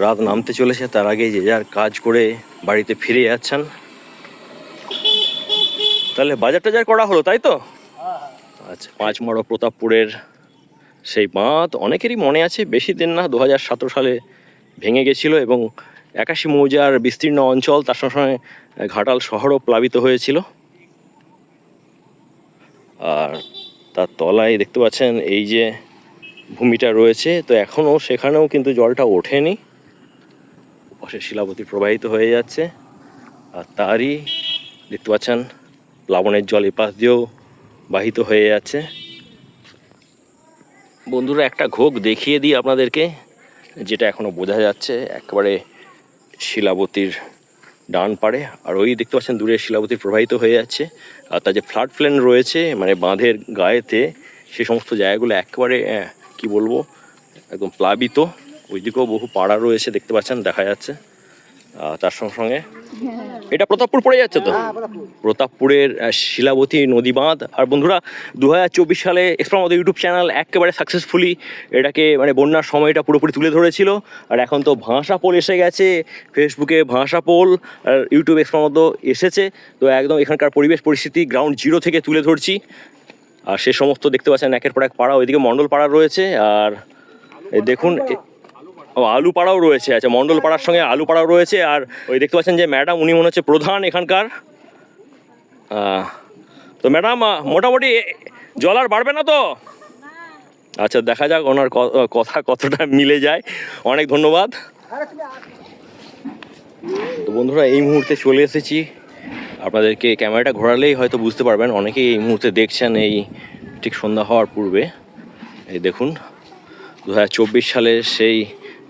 রাত নামতে চলেছে, তার আগে যে যার কাজ করে বাড়িতে ফিরে যাচ্ছেন। তাহলে বাজার টাজার করা হলো, তাই তো? আচ্ছা পাঁচ মড়ো প্রতাপপুরের সেই বাঁধ অনেকেরই মনে আছে, বেশি দিন না, দু হাজার সতেরো সালে ভেঙে গেছিল এবং একাশি মৌজার বিস্তীর্ণ অঞ্চল তার সঙ্গে সঙ্গে ঘাটাল শহরও প্লাবিত হয়েছিল। আর তার তলায় দেখতে পাচ্ছেন, এই যে ভূমিটা রয়েছে, তো এখনও সেখানেও কিন্তু জলটা ওঠেনি। পাশে শিলাবতী প্রবাহিত হয়ে যাচ্ছে। আর তারই দেখতে পাচ্ছেন, প্লাবনের জল এপাশ দিয়েও বাহিত হয়ে যাচ্ছে। বন্ধুরা, একটা ঘোক দেখিয়ে দিই আপনাদেরকে, যেটা এখনও বোঝা যাচ্ছে একেবারে শিলাবতীর ডান পাড়ে। আর ওই দেখতে পাচ্ছেন, দূরে শিলাবতী প্রবাহিত হয়ে যাচ্ছে। আর তার যে ফ্লাড প্লেন রয়েছে মানে বাঁধের গায়েতে, সে সমস্ত জায়গাগুলো একেবারে কি বলব, একদম প্লাবিত। ওইদিকেও বহু পাড়া রয়েছে দেখতে পাচ্ছেন দেখা যাচ্ছে। তার সঙ্গে সঙ্গে এটা প্রতাপপুর পড়ে যাচ্ছে তো? প্রতাপপুরের শিলাবতী নদী বাঁধ আর বন্ধুরা দু চব্বিশ সালে এক্সপ্রা আমাদের ইউটিউব চ্যানেল একেবারে সাকসেসফুলি এটাকে মানে বন্যার সময়টা পুরোপুরি তুলে ধরেছিল। আর এখন তো ভাষা পোল এসে গেছে ফেসবুকে ভাষা পোল আর ইউটিউব এক্সপ্রা মতো এসেছে। তো একদম এখানকার পরিবেশ পরিস্থিতি গ্রাউন্ড জিরো থেকে তুলে ধরছি। আর সে সমস্ত দেখতে পাচ্ছেন একের পর এক পাড়া ওইদিকে মণ্ডল পাড়া রয়েছে। আর দেখুন ও আলু পাড়াও রয়েছে আচ্ছা মণ্ডল পাড়ার সঙ্গে আলু পাড়াও রয়েছে আর ওই দেখতে পাচ্ছেন যে ম্যাডাম উনি মনে হচ্ছে প্রধান এখানকার। তো ম্যাডাম মোটামুটি জল আর বাড়বে না তো? আচ্ছা দেখা যাক ওনার কথা কতটা মিলে যায়। অনেক ধন্যবাদ। তো বন্ধুরা এই মুহূর্তে চলে এসেছি। আপনাদেরকে ক্যামেরাটা ঘোরালেই হয়তো বুঝতে পারবেন অনেকেই এই মুহূর্তে দেখছেন এই ঠিক সন্ধ্যা হওয়ার পূর্বে। এই দেখুন দু সালের সেই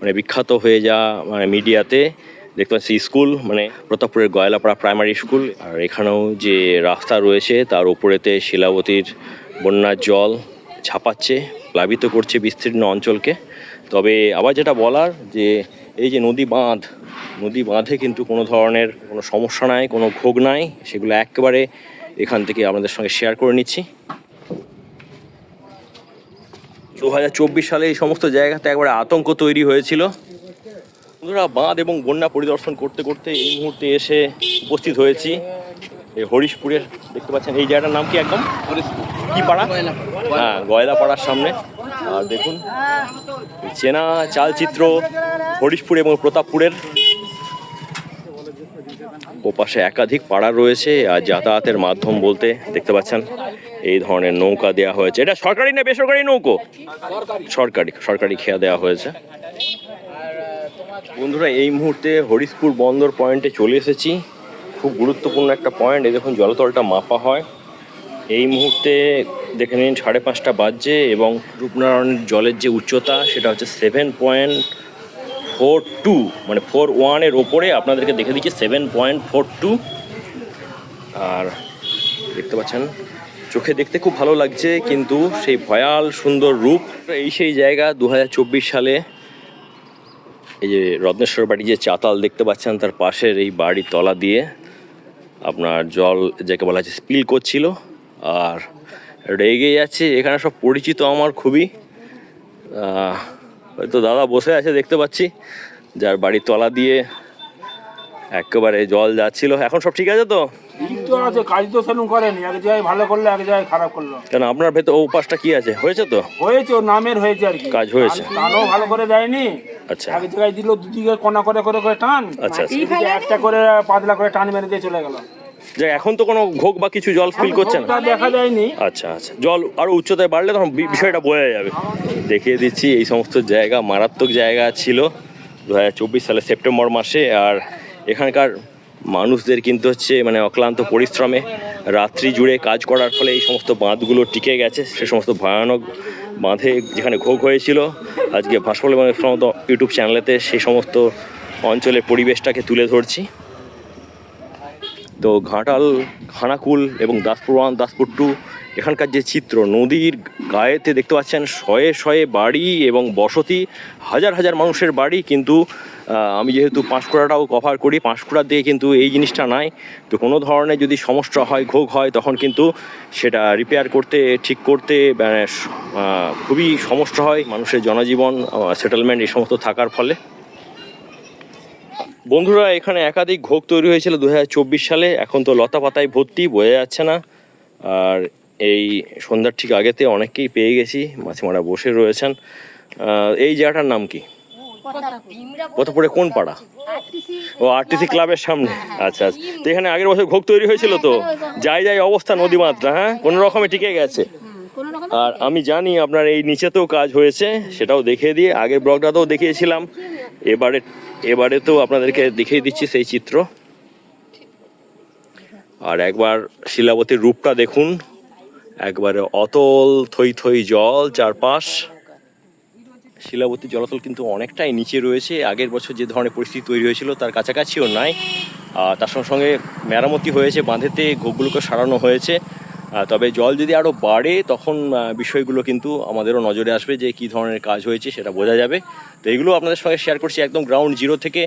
মানে বিখ্যাত হয়ে যাওয়া মানে মিডিয়াতে। দেখতে পাচ্ছি স্কুল মানে প্রতাপপুরের গয়লাপাড়া প্রাইমারি স্কুল। আর এখানেও যে রাস্তা রয়েছে, তার উপরেতে শিলাবতীর বন্যার জল ছাপাচ্ছে, প্লাবিত করছে বিস্তীর্ণ অঞ্চলকে। তবে আবার যেটা বলার, যে এই যে নদী বাঁধ, নদী বাঁধে কিন্তু কোনো ধরনের কোনো সমস্যা নাই, কোনো ভোগ নাই, সেগুলো একেবারে এখান থেকে আপনাদের সঙ্গে শেয়ার করে নিচ্ছি। দু হাজার চব্বিশ সালে এই সমস্ত জায়গাতে একবারে আতঙ্ক তৈরি হয়েছিল। বন্ধুরা বাঁধ এবং বন্যা পরিদর্শন করতে করতে এই মুহূর্তে এসে উপস্থিত হয়েছি। এই হরিশপুরের দেখতে পাচ্ছেন এই জায়গাটার নাম কি একদম? কি পাড়া? হ্যাঁ গয়লা পাড়ার সামনে। আর দেখুন চেনা চালচিত্র হরিশপুর এবং প্রতাপপুরের ও পাশে একাধিক পাড়া রয়েছে, আর যাতায়াতের মাধ্যম বলতে দেখতে পাচ্ছেন এই ধরনের নৌকা দেওয়া হয়েছে। এটা সরকারি না বেসরকারি নৌকো? সরকারি সরকারি খেয়া দেওয়া হয়েছে। বন্ধুরা, এই মুহূর্তে হরিশপুর বন্দর পয়েন্টে চলে এসেছি। খুব গুরুত্বপূর্ণ একটা পয়েন্ট। এই দেখুন, জলতলটা মাপা হয়। এই মুহূর্তে দেখে নিন, সাড়ে পাঁচটা বাজছে এবং রূপনারায়ণের জলের যে উচ্চতা, সেটা হচ্ছে সেভেন পয়েন্ট ফোর টু মানে ফোর ওয়ানের ওপরে আপনাদেরকে দেখে দিচ্ছি সেভেন পয়েন্ট ফোর টু আর দেখতে পাচ্ছেন, চোখে দেখতে খুব ভালো লাগছে, কিন্তু সেই ভয়াল সুন্দর রূপ, এই সেই জায়গা দু হাজার চব্বিশ সালে এই যে রত্নেশ্বর বাড়ি যে চাতাল দেখতে পাচ্ছেন, তার পাশের এই বাড়ির তলা দিয়ে আপনার জল যাকে বলা হচ্ছে স্পিল করছিল, আর রেগে যাচ্ছে, এখানে সব পরিচিত আমার খুবই। হয়তো দাদা বসে আছে দেখতে পাচ্ছি। যার বাড়ির তলা দিয়ে একেবারে জল যাচ্ছিল। এখন সব ঠিক আছে তো? আছে কাজ তো সেরকম করেনি। এক জায়গায় ভালো করল এক জায়গায় খারাপ করল। কেন আপনার ভেতর ও পাশটা কি আছে? হয়েছে তো? হয়েছে নামের হয়েছে আর কি। কাজ হয়েছে। টানও ভালো করে দেয়নি। আচ্ছা। এক জায়গায় দিল দুদিকে কোনা করে করে করে টান। আচ্ছা, আচ্ছা। একটা করে পাতলা করে টান মেরে দিয়ে চলে গেল। যাক এখন তো কোনো ঘোক বা কিছু জল ফিল করছে না। দেখা যায়নি। আচ্ছা আচ্ছা। জল আরও উচ্চতায় বাড়লে তখন বিষয়টা বোঝা যাবে। দেখিয়ে দিচ্ছি এই সমস্ত জায়গা মারাত্মক জায়গা ছিল দু হাজার চব্বিশ সালে সেপ্টেম্বর মাসে। আর এখানকার মানুষদের কিন্তু হচ্ছে মানে অক্লান্ত পরিশ্রমে রাত্রি জুড়ে কাজ করার ফলে এই সমস্ত বাঁধগুলো টিকে গেছে। সে সমস্ত ভয়ানক বাঁধে যেখানে ঘোগ হয়েছিল। আজকে ভাস্কর এবং সমস্ত ইউটিউব চ্যানেলেতে সেই সমস্ত অঞ্চলের পরিবেশটাকে তুলে ধরছি। তো ঘাটাল খানাকুল এবং দাসপুর ওয়ান, দাসপুর টু, এখানকার যে চিত্র, নদীর গায়েতে দেখতে পাচ্ছেন শয়ে শয়ে বাড়ি এবং বসতি, হাজার হাজার মানুষের বাড়ি, কিন্তু আমি যেহেতু পাঁশকুড়াটাও কভার করি পাঁশকুড়া দিয়ে কিন্তু এই জিনিসটা নাই। তো কোনো ধরনের যদি সমস্যা হয় ঘোগ হয়, তখন কিন্তু সেটা রিপেয়ার করতে, ঠিক করতে মানে খুবই সমস্যা হয় মানুষের জনজীবন সেটেলমেন্ট এই সমস্ত থাকার ফলে। বন্ধুরা, এখানে একাধিক ঘোগ তৈরি হয়েছিল দু হাজার চব্বিশ সালে। এখন তো লতা পাতায় ভর্তি, বোঝা যাচ্ছে না। আর এই সন্ধ্যার ঠিক আগেতে অনেককেই পেয়ে গেছি, মাছিমারা বসে রয়েছেন। এই জায়গাটার নাম কি? প্রতাপপুরে কোন পাড়া? ও আরটিসি ক্লাবের সামনে। আচ্ছা আচ্ছা। তো এখানে আগের বছর ঘোগ তৈরি হয়েছিল তো? যাই যাই, অবস্থা নদী মাত্রা হ্যাঁ? কোনো রকমে টিকে গেছে। আর আমি জানি আপনার এই নিচেতেও কাজ হয়েছে, সেটাও দেখিয়ে দিয়ে, আগের ব্লগটাতেও দেখিয়েছিলাম। এবারে এবারে তো আপনাদেরকে দেখিয়ে দিচ্ছি সেই চিত্র। আর একবার শিলাবতীর রূপটা দেখুন। একবারে অতল থই থই জল চারপাশ। শিলাবতী জলতল কিন্তু অনেকটাই নিচে রয়েছে। আগের বছর যে ধরনের পরিস্থিতি তৈরি হয়েছিল তার কাছাকাছিও নাই। আর তার সঙ্গে সঙ্গে মেরামতি হয়েছে, বাঁধেতে ঘোগুলোকে সারানো হয়েছে। তবে জল যদি আরও বাড়ে, তখন বিষয়গুলো কিন্তু আমাদেরও নজরে আসবে যে কী ধরনের কাজ হয়েছে, সেটা বোঝা যাবে। তো এগুলো আপনাদের সঙ্গে শেয়ার করছি একদম গ্রাউন্ড জিরো থেকে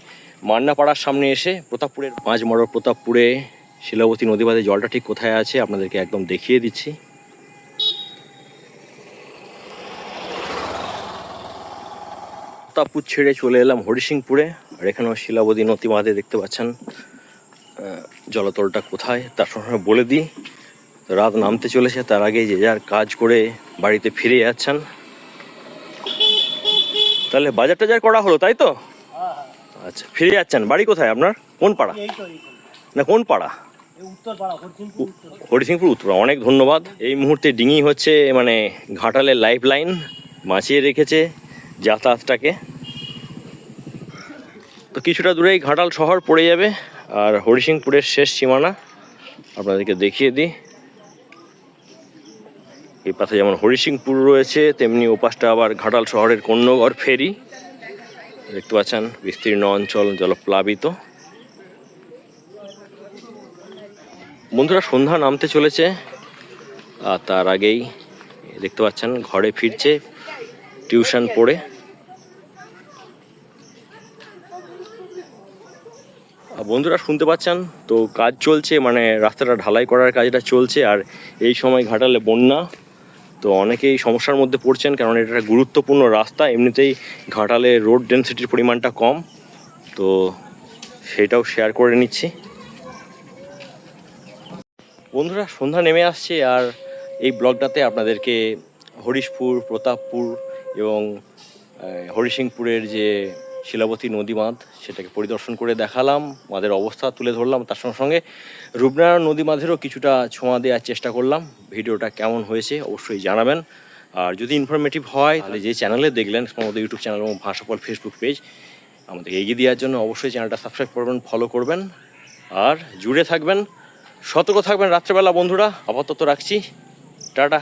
মান্নাপাড়ার সামনে এসে, প্রতাপপুরের পাঁচ মড়র প্রতাপপুরে, শিলাবতী নদী বাঁধে জলটা ঠিক কোথায় আছে আপনাদেরকে একদম দেখিয়ে দিচ্ছি। প্রতাপপুর ছেড়ে চলে এলাম হরিসিংপুরে, আর এখানেও শিলাবতী নদী বাঁধে দেখতে পাচ্ছেন জলতলটা কোথায়, তার সঙ্গে বলে দিই রাত নামতে চলেছে তার আগে যে যার কাজ করে বাড়িতে ফিরে যাচ্ছেন। তাহলে বাজার টাজার করা হলো তাই তো? আচ্ছা ফিরে যাচ্ছেন। বাড়ি কোথায় আপনার? কোন পাড়া? না কোন পাড়া? হরিসিংপুর উত্তর অনেক ধন্যবাদ। এই মুহূর্তে ডিঙি হচ্ছে মানে ঘাটালের লাইফ লাইন বাঁচিয়ে রেখেছে যাতায়াতটাকে। তো কিছুটা দূরেই ঘাটাল শহর পড়ে যাবে আর হরিসিংপুরের শেষ সীমানা আপনাদেরকে দেখিয়ে দিই। এই পাশে যেমন হরিসিংপুর রয়েছে, তেমনি ওপাশটা আবার ঘাটাল শহরের কন্যগড় ফেরি। দেখতে পাচ্ছেন, বিস্তীর্ণ অঞ্চল জলপ্লাবিত। বন্ধুরা, সন্ধ্যা নামতে চলেছে, আর তার আগেই দেখতে পাচ্ছেন, ঘরে ফিরছে, টিউশন পড়ে। বন্ধুরা, শুনতে পাচ্ছেন? তো কাজ চলছে মানে রাস্তাটা ঢালাই করার কাজটা চলছে, আর এই সময় ঘাটালে বন্যা। তো অনেকেই সমস্যার মধ্যে পড়ছেন কারণ এটা একটা গুরুত্বপূর্ণ রাস্তা এমনিতেই ঘাটালে রোড ডেন্সিটির পরিমাণটা কম। তো সেটাও শেয়ার করে নিচ্ছি। বন্ধুরা সন্ধ্যা নেমে আসছে আর এই ব্লগটাতে আপনাদেরকে হরিশপুর প্রতাপপুর এবং আহ, হরিসিংপুরের যে শিলাবতী নদী বাঁধ সেটাকে পরিদর্শন করে দেখালাম বাঁধের অবস্থা তুলে ধরলাম, তার সঙ্গে সঙ্গে রূপনারায়ণ নদী বাঁধেরও কিছুটা ছোঁয়া দেওয়ার চেষ্টা করলাম। ভিডিওটা কেমন হয়েছে অবশ্যই জানাবেন। আর যদি ইনফরমেটিভ হয়, তাহলে যে চ্যানেলে দেখলেন, আমাদের ইউটিউব চ্যানেল এবং ভাষাপল ফেসবুক পেজ আমাদের এগিয়ে দেওয়ার জন্য অবশ্যই চ্যানেলটা সাবস্ক্রাইব করবেন ফলো করবেন। আর জুড়ে থাকবেন, সতর্ক থাকবেন রাত্রেবেলা, বন্ধুরা। আপাতত রাখছি। টাটা।